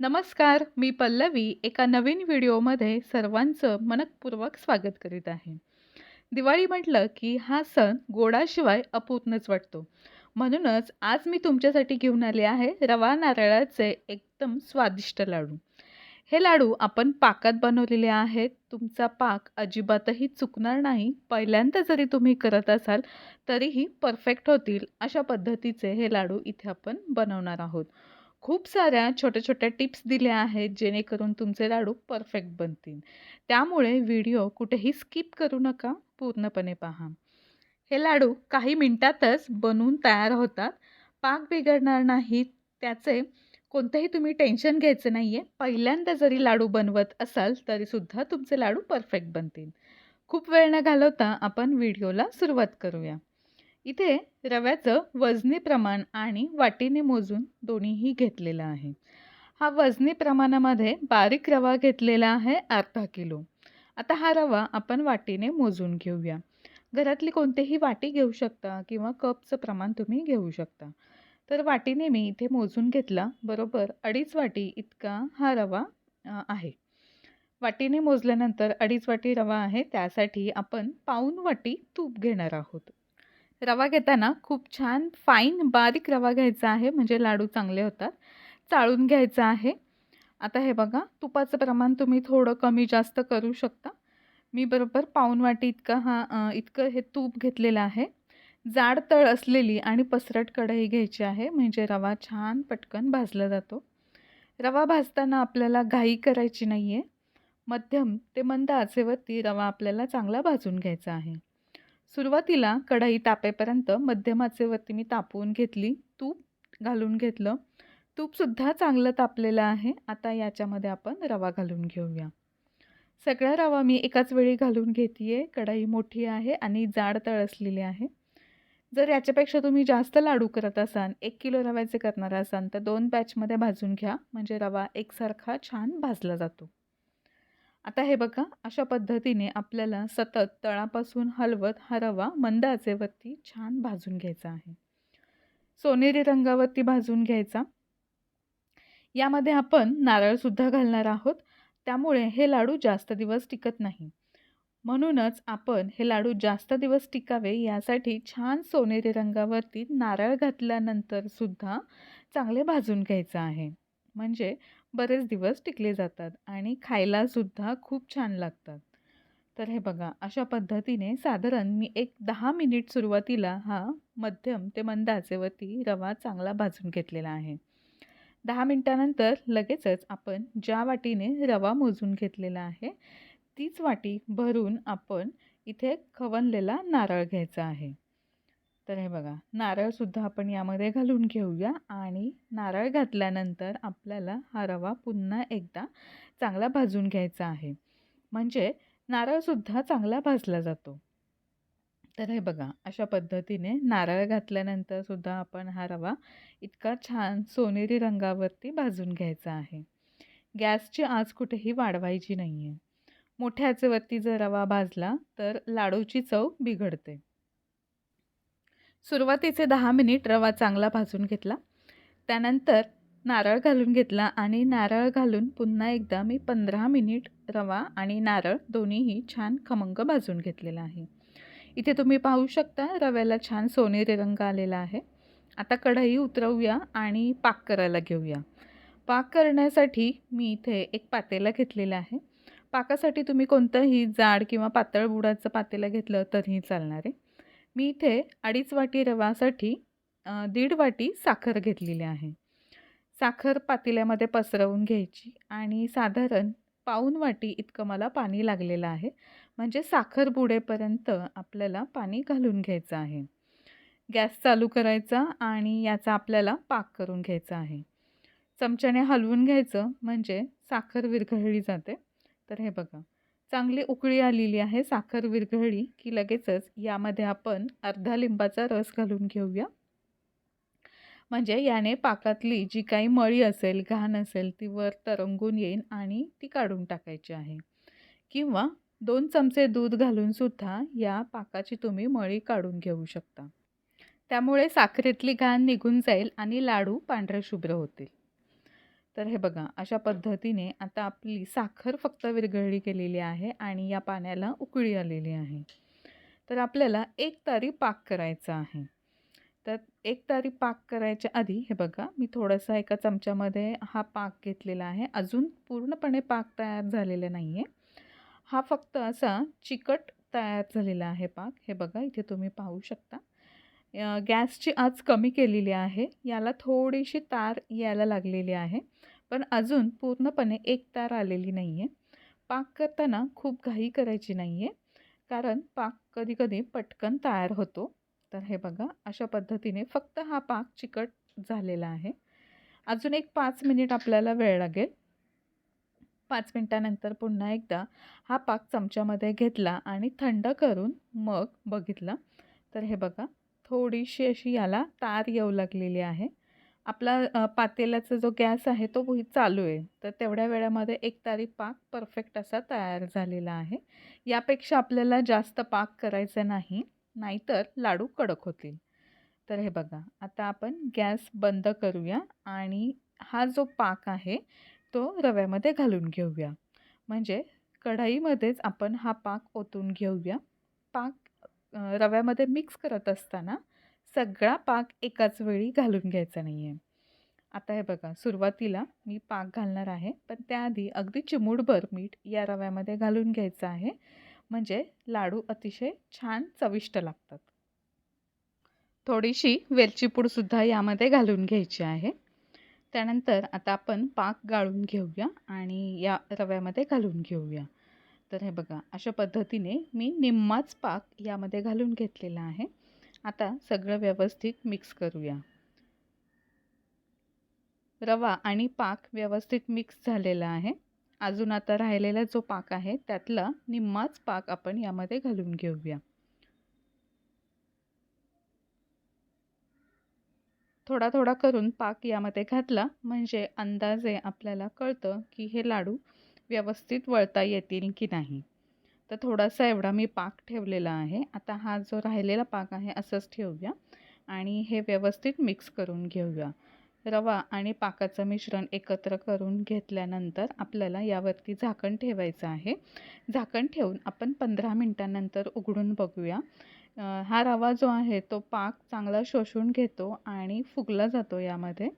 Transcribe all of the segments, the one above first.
नमस्कार मी पल्लवी एका नवीन व्हिडिओमध्ये सर्वांचं मनपूर्वक स्वागत करीत आहे. दिवाळी म्हटलं की हा सण गोडाशिवाय अपूर्णच वाटतो. म्हणूनच आज मी तुमच्यासाठी घेऊन आले आहे रवा नारळाचे एकदम स्वादिष्ट लाडू. हे लाडू आपण पाकात बनवलेले आहेत. तुमचा पाक अजिबातही चुकणार नाही. पहिल्यांदा जरी तुम्ही करत असाल तरीही परफेक्ट होतील अशा पद्धतीचे हे लाडू इथे आपण बनवणार आहोत. खूप साऱ्या छोट्या छोट्या टिप्स दिल्या आहेत जेणेकरून तुमचे लाडू परफेक्ट बनतील. त्यामुळे व्हिडिओ कुठेही स्किप करू नका पूर्णपणे पहा. हे लाडू काही मिनटातच बनवून तयार होतात. पाक बिघडणार नाही त्याचे कोणतंही तुम्ही टेन्शन घ्यायचं नाही आहे पहिल्यांदा जरी लाडू बनवत असाल तरीसुद्धा तुमचे लाडू परफेक्ट बनतील. खूप वेळ न घालवता आपण व्हिडिओला सुरुवात करूया. इथे रव्याचं वजनी प्रमाण आणि वाटीने मोजून दोन्हीही घेतलेलं आहे. हा वजनी प्रमाणामध्ये बारीक रवा घेतलेला आहे अर्धा किलो. आता हा रवा आपण वाटीने मोजून घेऊया. घरातली कोणतीही वाटी घेऊ शकता किंवा कपचं प्रमाण तुम्ही घेऊ शकता. तर वाटीने मी इथे मोजून घेतला बरोबर अडीच वाटी इतका हा रवा आहे. वाटीने मोजल्यानंतर अडीच वाटी रवा आहे त्यासाठी आपण पाऊन वाटी तूप घेणार आहोत. रवा घेताना खूप छान फाईन बारीक रवा घ्यायचा आहे म्हणजे लाडू चांगले होतात. चाळून घ्यायचं आहे. आता हे बघा तुपाचं प्रमाण तुम्ही थोडं कमी जास्त करू शकता. मी बरोबर पाऊन वाटी इतकं हा इतकं हे तूप घेतलेलं आहे. जाड तळ असलेली आणि पसरट कढई घ्यायची आहे म्हणजे रवा छान पटकन भाजला जातो. रवा भाजताना आपल्याला घाई करायची नाही आहे मध्यम ते मंद आचेवरती रवा आपल्याला चांगला भाजून घ्यायचा आहे. सुरुवातीला कढई तापेपर्यंत मध्यमाचेवरती मी तापवून घेतली तूप घालून घेतलं. तूपसुद्धा चांगलं तापलेलं आहे. आता याच्यामध्ये आपण रवा घालून घेऊया. सगळा रवा मी एकाच वेळी घालून घेते आहे कढाई मोठी आहे आणि जाड तळसलेली आहे. जर याच्यापेक्षा तुम्ही जास्त लाडू करत असाल एक किलो रव्याचे करणार असाल तर दोन बॅचमध्ये भाजून घ्या. म्हणजे रवा एकसारखा छान भाजला जातो. आता हे बघा अशा पद्धतीने आपल्याला सतत तळापासून हलवत हा रवा मंद आचेवरती छान भाजून घ्यायचा आहे. सोनेरी रंगावरती भाजून घ्यायचा. यामध्ये आपण नारळसुद्धा घालणार आहोत. त्यामुळे हे लाडू जास्त दिवस टिकत नाही. म्हणूनच आपण हे लाडू जास्त दिवस टिकावे यासाठी छान सोनेरी रंगावरती नारळ घातल्यानंतर सुद्धा चांगले भाजून घ्यायचं आहे. म्हणजे बरेच दिवस टिकले जातात आणि खायलासुद्धा खूप छान लागतात. तर हे बघा अशा पद्धतीने साधारण मी एक दहा मिनिट सुरुवातीला हा मध्यम ते मंद आचेवरती रवा चांगला भाजून घेतलेला आहे. दहा मिनटानंतर लगेचच आपण ज्या वाटीने रवा मोजून घेतलेला आहे तीच वाटी भरून आपण इथे खवनलेला नारळ घ्यायचा आहे. तर हे बघा नारळसुद्धा आपण यामध्ये घालून घेऊया आणि नारळ घातल्यानंतर आपल्याला हा रवा पुन्हा एकदा चांगला भाजून घ्यायचा आहे. म्हणजे नारळसुद्धा चांगला भाजला जातो. तर हे बघा अशा पद्धतीने नारळ घातल्यानंतर सुद्धा आपण हा रवा इतका छान सोनेरी रंगावरती भाजून घ्यायचा आहे. गॅसची आज कुठेही वाढवायची नाही आहे मोठ्या आचेवरती जर रवा भाजला तर लाडूची चव बिघडते. सुरुवातीचे दहा मिनिट रवा चांगला भाजून घेतला. त्यानंतर नारळ घालून घेतला आणि नारळ घालून पुन्हा एकदा मी पंधरा मिनिट रवा आणि नारळ दोन्हीही छान खमंग भाजून घेतलेला आहे. इथे तुम्ही पाहू शकता रव्याला छान सोनेरी रंग आलेला आहे. आता कढई उतरवूया आणि पाक करायला घेऊया. पाक करण्यासाठी मी इथे एक पातेला घेतलेला आहे. पाकासाठी तुम्ही कोणतंही जाड किंवा पातळ बुडाचं पातेलं घेतलं तरीही चालणार आहे. मी इथे अडीच वाटी रवासाठी दीड वाटी साखर घेतलेली आहे. साखर पातेल्यामध्ये पसरवून घ्यायची आणि साधारण पाऊन वाटी इतकं मला पाणी लागलेलं आहे. म्हणजे साखर बुडेपर्यंत आपल्याला पाणी घालून घ्यायचं आहे. गॅस चालू करायचा आणि याचा आपल्याला पाक करून घ्यायचा आहे. चमच्याने हलवून घ्यायचं म्हणजे साखर विरघळली जाते. तर हे बघा. चांगली उकळी आलेली आहे साखर विरघळली की लगेचच यामध्ये आपण अर्धा लिंबाचा रस घालून घेऊया. म्हणजे याने पाकातली जी काही मळी असेल घाण असेल ती वर तरंगून येईल आणि ती काढून टाकायची आहे. किंवा दोन चमचे दूध घालूनसुद्धा या पाकाची तुम्ही मळी काढून घेऊ शकता. त्यामुळे साखरेतली घाण निघून जाईल आणि लाडू पांढरे शुभ्र होतील. तर हे बघा अशा पद्धतीने आता आपली साखर फक्त विरघळली केलेली आहे आणि या पाण्याला उकळी आलेली आहे. तर आपल्याला एक तारी पाक करायचा आहे. तर एक तारी पाक करायच्या आधी हे बघा मी थोडासा एका चमच्यामध्ये हा पाक घेतलेला आहे. अजून पूर्णपणे पाक तयार झालेला नाही आहे हा फक्त असा चिकट तयार झालेला आहे पाक. हे बघा इथे तुम्ही पाहू शकता. गॅसची आज कमी केलेली आहे. याला थोडीशी तार यायला लागलेली आहे. पण अजून पूर्णपणे एक तार आलेली नाही आहे पाक करताना खूप घाई करायची नाही आहे कारण पाक कधीकधी पटकन तयार होतो. तर हे बघा अशा पद्धतीने फक्त हा पाक चिकट झालेला आहे. अजून एक पाच मिनिट आपल्याला वेळ लागेल. पाच मिनटानंतर पुन्हा एकदा हा पाक चमच्यामध्ये घेतला आणि थंड करून मग बघितला. तर हे बघा थोडीशी अशी याला तार येऊ लागलेली आहे. आपला पातेल्याचा जो गॅस आहे तो चालू आहे. तर तेवढ्या वेळामध्ये एक तारी पाक परफेक्ट असा तयार झालेला आहे. यापेक्षा आपल्याला जास्त पाक करायचा नाही नाहीतर लाडू कडक होतील. तर हे बघा आता आपण गॅस बंद करूया आणि हा जो पाक आहे तो रव्यामध्ये घालून घेऊया. म्हणजे कढाईमध्येच आपण हा पाक ओतून घेऊया. पाक रव्यामध्ये मिक्स करत असताना सगळा पाक एकाच वेळी घालून घ्यायचा नाही आहे आता हे बघा सुरुवातीला मी पाक घालणार आहे पण त्याआधी अगदी चिमूटभर मीठ या रव्यामध्ये घालून घ्यायचं आहे. म्हणजे लाडू अतिशय छान चविष्ट लागतात. थोडीशी वेलची पूडसुद्धा यामध्ये घालून घ्यायची आहे. त्यानंतर आता आपण पाक गाळून घेऊया आणि या रव्यामध्ये घालून घेऊया. तर हे बघा अशा पद्धतीने मी निम्माच पाक यामध्ये घालून घेतलेला आहे. आता सगळं व्यवस्थित मिक्स करूया. रवा आणि पाक व्यवस्थित मिक्स झालेला आहे. अजून आता राहिलेला जो पाक आहे त्यातला निम्माच पाक आपण यामध्ये घालून घेऊया. थोडा थोडा करून पाक यामध्ये घातला म्हणजे अंदाजे आपल्याला कळतं की हे लाडू व्यवस्थित वळता येतील की नाही. तर थोडासा एवढा मी पाक ठेवलेला आहे. आता हा जो राहिलेला पाक आहे असंच ठेवूया आणि हे व्यवस्थित मिक्स करून घेऊया. रवा आणि पाकाचं मिश्रण एकत्र करून घेतल्यानंतर आपल्याला यावरती झाकण ठेवायचं आहे. झाकण ठेवून आपण पंधरा मिनटानंतर उघडून बघूया. हा रवा जो आहे तो पाक चांगला शोषून घेतो आणि फुगला जातो यामध्ये.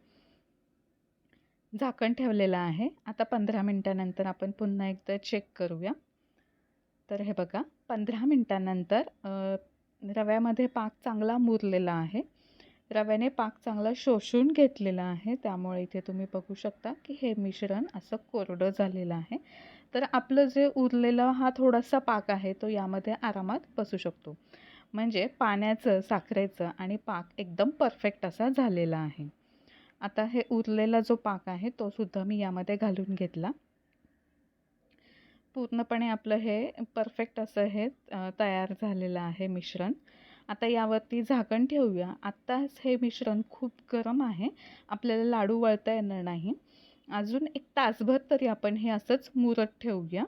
झाकण ठेवलेलं आहे. आता पंधरा मिनटानंतर आपण पुन्हा एकदा चेक करूया. तर हे बघा पंधरा मिनटानंतर रव्यामध्ये पाक चांगला मुरलेला आहे. रव्याने पाक चांगला शोषून घेतलेला आहे. त्यामुळे इथे तुम्ही बघू शकता की हे मिश्रण असं कोरडं झालेलं आहे. तर आपलं जे उरलेला हा थोडासा पाक आहे तो यामध्ये आरामात बसू शकतो. म्हणजे पाण्याचं साखरेचं आणि पाक एकदम परफेक्ट असा झालेला आहे. आता हे उरलेला जो पाक आहे तो सुद्धा मी यामध्ये घालून घेतला. पूर्णपणे आपलं हे परफेक्ट असं हे तयार झालेलं आहे मिश्रण. आता यावरती झाकण ठेवूया. आत्ताच हे मिश्रण खूप गरम आहे. आपल्याला लाडू वळता येणार नाही. अजून एक तासभर तरी आपण हे असंच मुरत ठेवूया.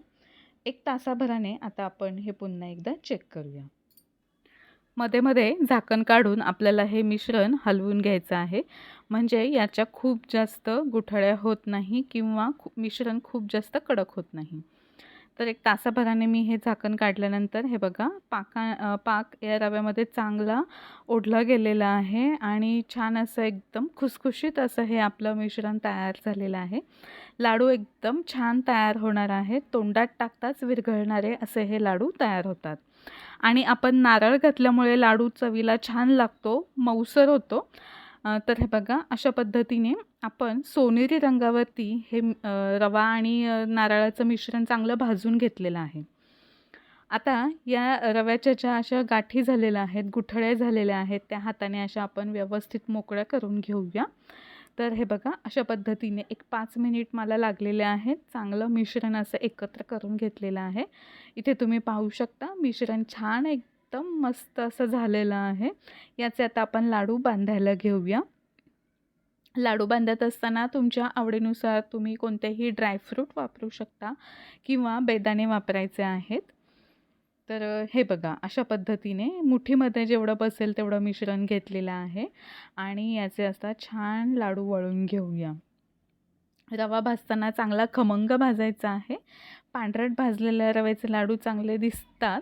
एक तासाभराने आता आपण हे पुन्हा एकदा चेक करूया. मध्ये मध्ये झाकण काढून आपल्याला हे मिश्रण हलवून घ्यायचं आहे. म्हणजे याच्या खूप जास्त गुठळ्या होत नाही किंवा मिश्रण खूप जास्त कडक होत नाही. तर एक तासाभराने मी हे झाकण काढल्यानंतर हे बघा पाका पाक या रव्यामध्ये चांगला ओढला गेलेला आहे आणि छान असं एकदम खुसखुशीत असं हे आपलं मिश्रण तयार झालेलं आहे. लाडू एकदम छान तयार होणार आहे तोंडात टाकताच विरघळणारे असे हे लाडू तयार होतात. आणि आपण नारळ घातल्यामुळे लाडू चवीला छान लागतो मऊसर होतो. तर हे बघा अशा पद्धतीने आपण सोनेरी रंगावरती हे रवा आणि नारळाचं मिश्रण चांगलं भाजून घेतलेलं आहे. आता या रव्याच्या ज्या अशा गाठी झालेल्या आहेत गुठळ्या झालेल्या आहेत त्या हाताने अशा आपण व्यवस्थित मोकळ्या करून घेऊया. तर हे बघा अशा पद्धतीने एक पाच मिनिट मला लागलेले आहेत. चांगलं मिश्रण असं एकत्र करून घेतलेलं आहे. इथे तुम्ही पाहू शकता मिश्रण छान एक एकदम मस्त असं झालेलं आहे. याचे आता आपण लाडू बांधायला घेऊया. लाडू बांधत असताना तुमच्या आवडीनुसार तुम्ही कोणतेही ड्रायफ्रूट वापरू शकता किंवा बेदाणे वापरायचे आहेत. तर हे बघा अशा पद्धतीने मुठीमध्ये जेवढं बसेल तेवढं मिश्रण घेतलेलं आहे आणि याचे असता छान लाडू वळून घेऊया. रवा भाजताना चांगला खमंग भाजायचा आहे. पांढरट भाजलेल्या रव्याचे लाडू चांगले दिसतात.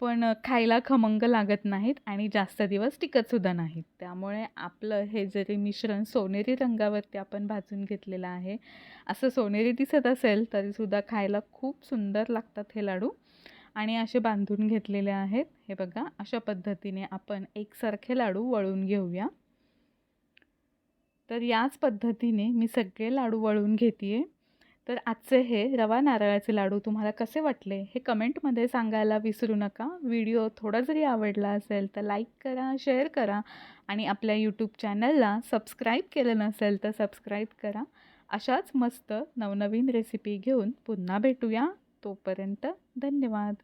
पण खायला खमंग लागत नाहीत आणि जास्त दिवस टिकतसुद्धा नाहीत. त्यामुळे आपलं हे जरी मिश्रण सोनेरी रंगावरती आपण भाजून घेतलेलं आहे असं सोनेरी दिसत असेल तरीसुद्धा खायला खूप सुंदर लागतात हे लाडू. आणि असे बांधून घेतलेले आहेत. हे बघा अशा पद्धतीने आपण एकसारखे लाडू वळून घेऊया. तर याच पद्धतीने मी सगळे लाडू वळून घेते आहे तर आजचे हे रवा नारळाचे लाडू तुम्हाला कसे वाटले हे कमेंटमध्ये सांगायला विसरू नका. व्हिडिओ थोडा जरी आवडला असेल तर लाईक करा शेअर करा आणि आपल्या यूट्यूब चॅनलला सबस्क्राईब केलं नसेल तर सबस्क्राईब करा. अशाच मस्त नवनवीन रेसिपी घेऊन पुन्हा भेटूया. तोपर्यंत धन्यवाद.